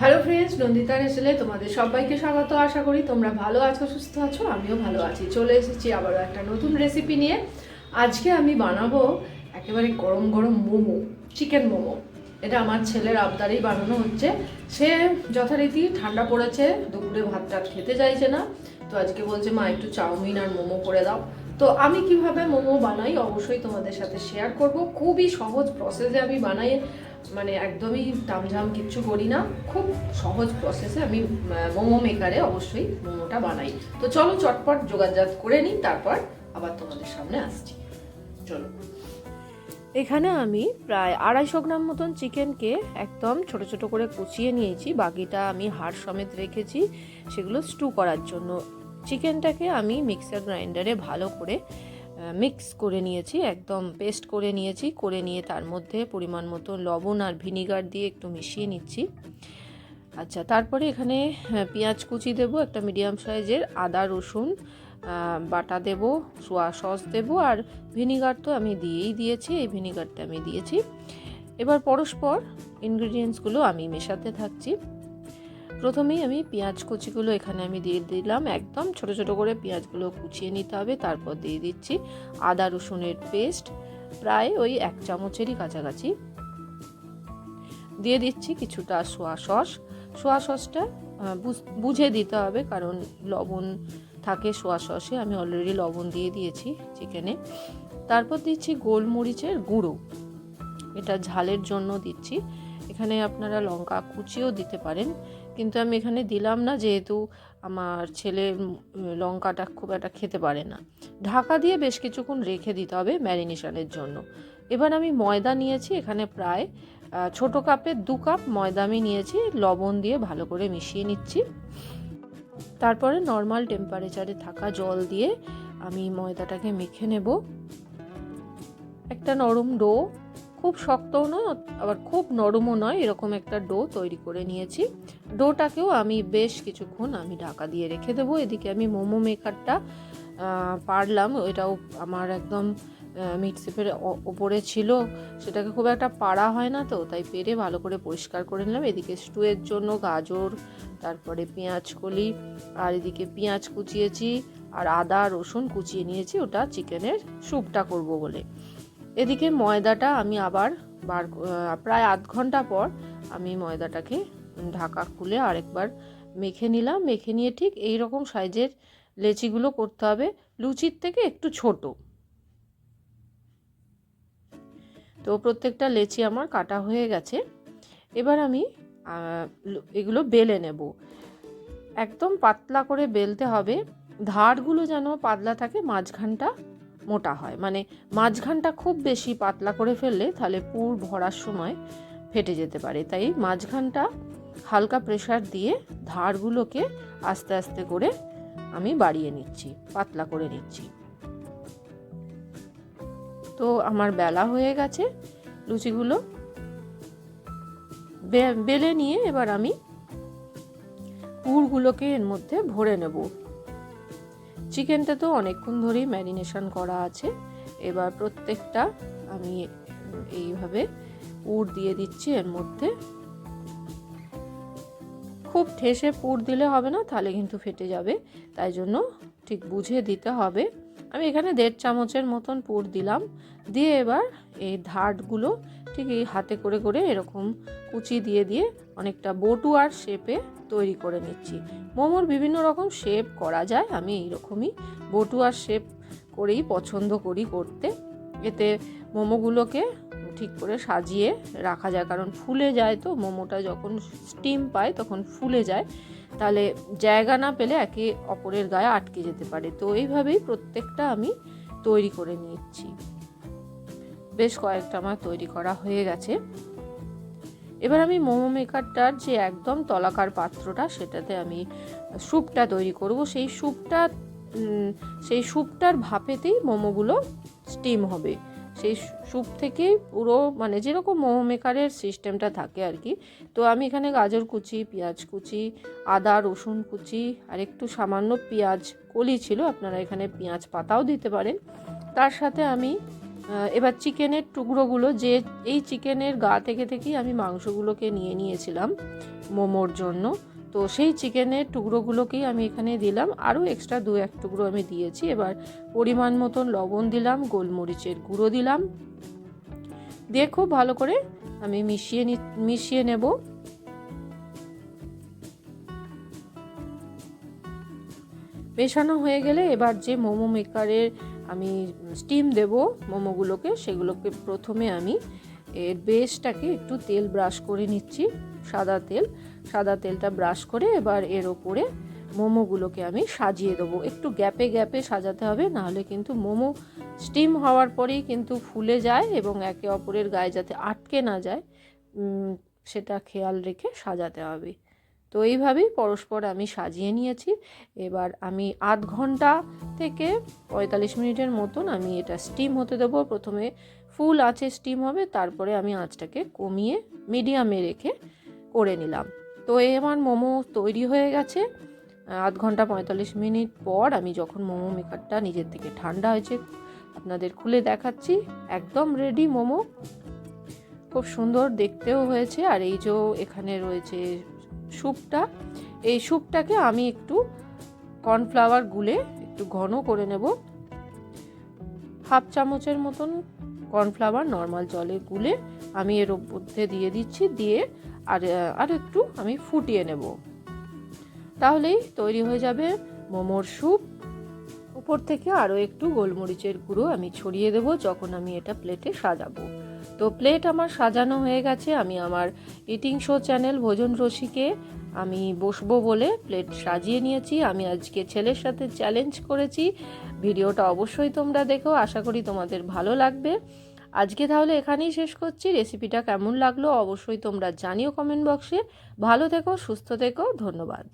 Hello friends Nandita এসেলে তোমাদের সবাইকে স্বাগত। আশা করি তোমরা ভালো আছো, সুস্থ আছো, আমিও ভালো আছি। চলে এসেছি আবারও একটা নতুন রেসিপি নিয়ে। আজকে আমি বানাবো একেবারে গরম গরম মোমো চিকেন মোমো। এটা আমার ছেলের আবদারেই বানানো হচ্ছে। সে যথারীতি ঠান্ডা পড়েছে, দুপুরে ভাত টাত খেতে চাইছে না। তো আজকে বলছে, মা, একটু চাউমিন আর মোমো করে দাও। তো আমি কীভাবে মোমো বানাই, অবশ্যই তোমাদের সাথে শেয়ার করব। খুবই সহজ প্রসেসে আমি বানাই। মানে একদমই তামঝাম কিচ্ছু করি না। খুব সহজ প্রসেসে আমি মোমো মেকারে অবশ্যই মোমোটা বানাই। তো চলো চটপট যোগাযোগ করে নিই, তারপর আবার তোমাদের সামনে আসছি। চলো। এখানে আমি প্রায় আড়াইশো গ্রাম মতন চিকেনকে একদম ছোট ছোট করে কুচিয়ে নিয়েছি। বাকিটা আমি হাড় সমেত রেখেছি সেগুলো স্টু করার জন্য। চিকেনটাকে আমি মিক্সার গ্রাইন্ডারে ভালো করে মিক্স করে নিয়েছি, একদম পেস্ট করে নিয়েছি, করে নিয়ে তার মধ্যে পরিমাণ মতো লবণ আর ভিনিগার দিয়ে একটু মিশিয়ে নিচ্ছি। আচ্ছা তারপরে এখানে পেঁয়াজ কুচি দেব, একটা মিডিয়াম সাইজের আদা, রসুন বাটা দেব, সোয়া সস দেব, আর ভিনিগার তো আমি দিয়েই দিয়েছি, এই ভিনিগারটা আমি দিয়েছি। এবার পরস্পর ইনগ্রিডিয়েন্টসগুলো আমি মেশাতে থাকছি। প্রথমেই আমি পেঁয়াজ কুচিগুলো এখানে আমি দিয়ে দিলাম। একদম ছোট ছোট করে পেঁয়াজগুলো কুচিয়ে নিতে হবে, তারপর দিয়ে দিচ্ছি আদা রসুনের পেস্ট, প্রায় ওই এক চামচেরই কাছাকাছি। দিয়ে দিচ্ছি কিছুটা সোয়া সস। সোয়া সসটা বুঝ- দিতে হবে কারণ লবণ থাকে সোয়া সসে। আমি অলরেডি লবণ দিয়ে দিয়েছি চিকেনে। তারপর দিচ্ছি গোলমরিচের গুঁড়ো। এটা ঝালের জন্য দিচ্ছি। এখানে আপনারা লঙ্কা কুচিও দিতে পারেন। কিন্তু আমি এখানে দিলাম না, যেহেতু আমার ছেলে লঙ্কাটা খুব একটা খেতে পারে না। ঢাকা দিয়ে বেশ কিছুক্ষণ রেখে দিতে হবে ম্যারিনেশনের জন্য। এবার আমি ময়দা নিয়েছি, এখানে প্রায় ছোট কাপের দু কাপ ময়দা আমি নিয়েছি, লবণ দিয়ে ভালো করে মিশিয়ে নিচ্ছি। তারপরে নর্মাল টেম্পারেচারে থাকা জল দিয়ে আমি ময়দাটাকে মেখে নেব। একটা নরম ডো খুব শক্তও নয়, আবার খুব নরমও নয়, এরকম একটা ডো তৈরি করে নিয়েছি। ডোটাকেও আমি বেশ কিছুক্ষণ আমি ঢাকা দিয়ে রেখে দেবো। এদিকে আমি মোমো মেকারটা পারলাম এটাও আমার একদম মিটসেপের ওপরে ছিল। সেটাকে খুব একটা পাড়া হয় না তো, তাই পেরে ভালো করে পরিষ্কার করে নিলাম। এদিকে স্টুয়ের জন্য গাজর, তারপরে পেঁয়াজ কলি, আর এদিকে পেঁয়াজ কুচিয়েছি, আর আদা, রসুন কুচিয়ে নিয়েছি। ওটা চিকেনের স্যুপটা করব বলে। এদিকে ময়দাটা আমি আবার বার প্রায় আধ ঘণ্টা পর আমি ময়দাটাকে ঢাকা খুলে আরেকবার মেখে নিলাম। মেখে নিয়ে ঠিক এই রকম সাইজের লেচিগুলো করতে হবে। লুচির থেকে একটু ছোট। তো প্রত্যেকটা লেচি আমার কাটা হয়ে গেছে। এবার আমি এগুলো বেলে নেব। একদম পাতলা করে বেলতে হবে। ধারগুলো যেন পাতলা থাকে, মাঝখানটা মোটা হয়। মানে মাঝখানটা খুব বেশি পাতলা করে ফেললে তাহলে পুর ভরার সময় ফেটে যেতে পারে। তাই মাঝখানটা হালকা প্রেশার দিয়ে ধারগুলোকে আস্তে আস্তে করে আমি বাড়িয়ে নিচ্ছি, পাতলা করে নিচ্ছি। তো আমার বেলা হয়ে গেছে, লুচিগুলো বেলে নিয়ে এবার আমি পুরগুলোকে এর মধ্যে ভরে নেব। চিকেনটা তো অনেকক্ষণ ধরেই ম্যারিনেশন করা আছে। এবার প্রত্যেকটা আমি এইভাবে পুর দিয়ে দিচ্ছি এর মধ্যে। খুব ঠেসে পুর দিলে হবে না, তাহলে কিন্তু ফেটে যাবে। তাই জন্য ঠিক বুঝে দিতে হবে। আমি এখানে দেড় চামচের মতন পুর দিলাম। দিয়ে এবার এই ধারগুলো ঠিক এই হাতে করে করে এরকম কুচি দিয়ে দিয়ে অনেকটা বটুয়ার শেপে তৈরি করে নিচ্ছি। মোমোর বিভিন্ন রকম শেপ করা যায়, আমি এইরকমই। বটুয়ার শেপ করেই পছন্দ করি করতে। এতে মোমোগুলোকে ঠিক করে সাজিয়ে রাখা যায়, কারণ ফুলে যায় তো, মোমোটা যখন স্টিম পায় তখন ফুলে যায়। তাহলে জায়গা না পেলে একে অপরের গায়ে আটকে যেতে পারে। তো এইভাবেই প্রত্যেকটা আমি তৈরি করে নিচ্ছি। বেশ কয়েকটা আমার তৈরি করা হয়ে গেছে। এবার আমি মোমো মেকারটার যে একদম তলাকার পাত্রটা, সেটাতে আমি স্যুপটা তৈরি করব। সেই স্যুপটা সেই স্যুপটার ভাপেতেই মোমোগুলো স্টিম হবে। সেই স্যুপ থেকেই পুরো মানে যেরকম মোমো মেকারের সিস্টেমটা থাকে আর কি, তো আমি এখানে গাজর কুচি, পেঁয়াজ কুচি, আদা, রসুন কুচি, আর একটু সামান্য পেঁয়াজ, কলি ছিল, আপনারা এখানে পেঁয়াজ পাতাও দিতে পারেন। তার সাথে আমি এবার চিকেনের টুকরোগুলো যে এই চিকেনের গা থেকে থেকেই আমি মাংসগুলোকে নিয়ে নিয়েছিলাম মোমোর জন্য। তো সেই চিকেনের টুকরোগুলোকেই আমি এখানে দিলাম। আরও এক্সট্রা দু এক টুকরো আমি দিয়েছি। এবার পরিমাণ মতন লবণ দিলাম, গোলমরিচের গুঁড়ো দিলাম। দিয়ে খুব ভালো করে আমি মিশিয়ে নি, মিশিয়ে নেব। মেশানো হয়ে গেলে এবার যে মোমো মেকারের আমি স্টিম দেব মোমোগুলোকে, সেগুলোকে প্রথমে আমি এর বেসটাকে একটু তেল ব্রাশ করে নিচ্ছি, সাদা তেল। সাদা তেলটা ব্রাশ করে এবার এর ওপরে মোমোগুলোকে আমি সাজিয়ে দেবো। একটু গ্যাপে গ্যাপে সাজাতে হবে, নাহলে কিন্তু মোমো স্টিম হওয়ার পরেই কিন্তু ফুলে যায় এবং একে অপরের গায়ে যাতে আটকে না যায় সেটা খেয়াল রেখে সাজাতে হবে। তো এইভাবেই পরস্পর আমি সাজিয়ে নিয়েছি। এবার আমি আধ ঘণ্টা থেকে পঁয়তাল্লিশ মিনিটের মতন আমি এটা স্টিম হতে দেবো। প্রথমে ফুল আছে স্টিম হবে, তারপরে আমি আঁচটাকে কমিয়ে মিডিয়ামে রেখে করে নিলাম। তো এই আমার মোমো তৈরি হয়ে গেছে। আধ ঘণ্টা পঁয়তাল্লিশ মিনিট পর আমি যখন মোমো মেকারটা নিজের থেকে ঠান্ডা হয়েছে, আপনাদের খুলে দেখাচ্ছি। একদম রেডি মোমো। খুব সুন্দর দেখতেও হয়েছে। আর এই যে এখানে রয়েছে স্যুপটা এই স্যুপটাকে আমি একটু কর্নফ্লাওয়ার গুলে একটু ঘন করে নেব। হাফ চামচের মতন কর্নফ্লাওয়ার নর্মাল জলে গুলে আমি এর মধ্যে দিয়ে দিচ্ছি, দিয়ে আর আর একটু আমি ফুটিয়ে নেব। তাহলেই তৈরি হয়ে যাবে মোমোর স্যুপ উপর থেকে আরও একটু গোলমরিচের গুঁড়ো আমি ছড়িয়ে দেবো যখন আমি এটা প্লেটে সাজাবো। তো প্লেট আমার সাজানো হয়ে গেছে। আমি আমার ইটিং শো চ্যানেল ভোজন রসিকে আমি বসবো বলে প্লেট সাজিয়ে নিয়েছি। আমি আজকে ছেলের সাথে চ্যালেঞ্জ করেছি। ভিডিওটা অবশ্যই তোমরা দেখো। আশা করি তোমাদের ভালো লাগবে। আজকে তাহলে এখানেই শেষ করছি। রেসিপিটা কেমন লাগল অবশ্যই তোমরা জানিও কমেন্ট বক্সে। ভালো থেকো, সুস্থ থেকো, ধন্যবাদ।